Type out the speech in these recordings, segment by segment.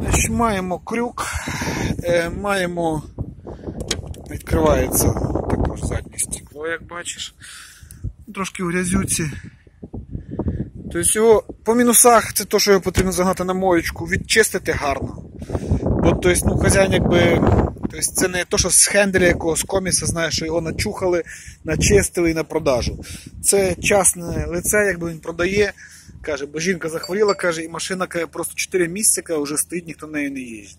Значить, маємо крюк, е, маємо, відкривається також заднє стекло, як бачиш. Трошки в грязюці. Тобто його по мінусах це те, що його потрібно загнати на моєчку, відчистити гарно. Бо тобто, ну, хазяїн якби. Тобто це не то, що з хенделя якогось коміса, знаєш, що його начухали, начистили і на продажу. Це частне лице, якби він продає. Каже, бо жінка захворіла, каже, і машина каже, просто 4 місяці вже стоїть, ніхто нею не їздить.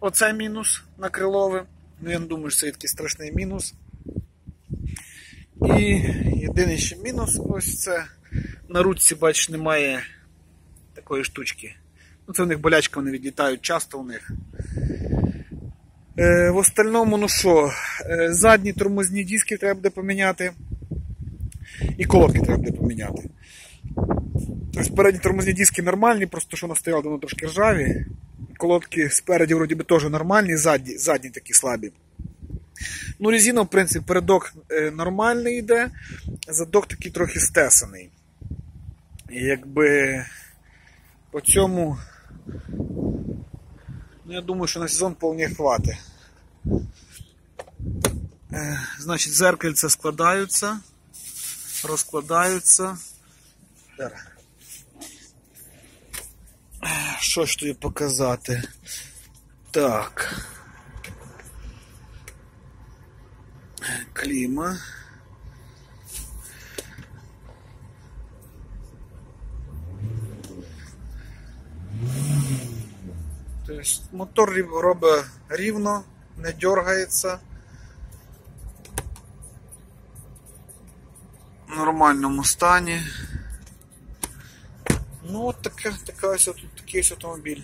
Оце мінус на крилове. Ну, я не думаю, що це такий страшний мінус. І єдиний ще мінус ось це. На ручці, бачиш, немає такої штучки. Це в них болячка, вони відлітають часто у них. Е, в остальному, ну що, е, задні тормозні диски треба буде поміняти. І колодки треба буде поміняти. Тобто передні тормозні диски нормальні, просто що настояли, воно трошки ржаві. Колодки спереді вроді би теж нормальні, задні, задні такі слабі. Ну, резина, в принципі, передок е, нормальний йде, задок такий трохи стесаний. І якби по цьому, ну, я думаю, що на сезон повні хватить. Е, Значить, зеркальця складаються, розкладаються. Е, Що ж тобі показати? Так. Кліма. Тобто мотор робить рівно, не дергається. В нормальному стані. Ну, от така, така ось, тут такий ось автомобіль.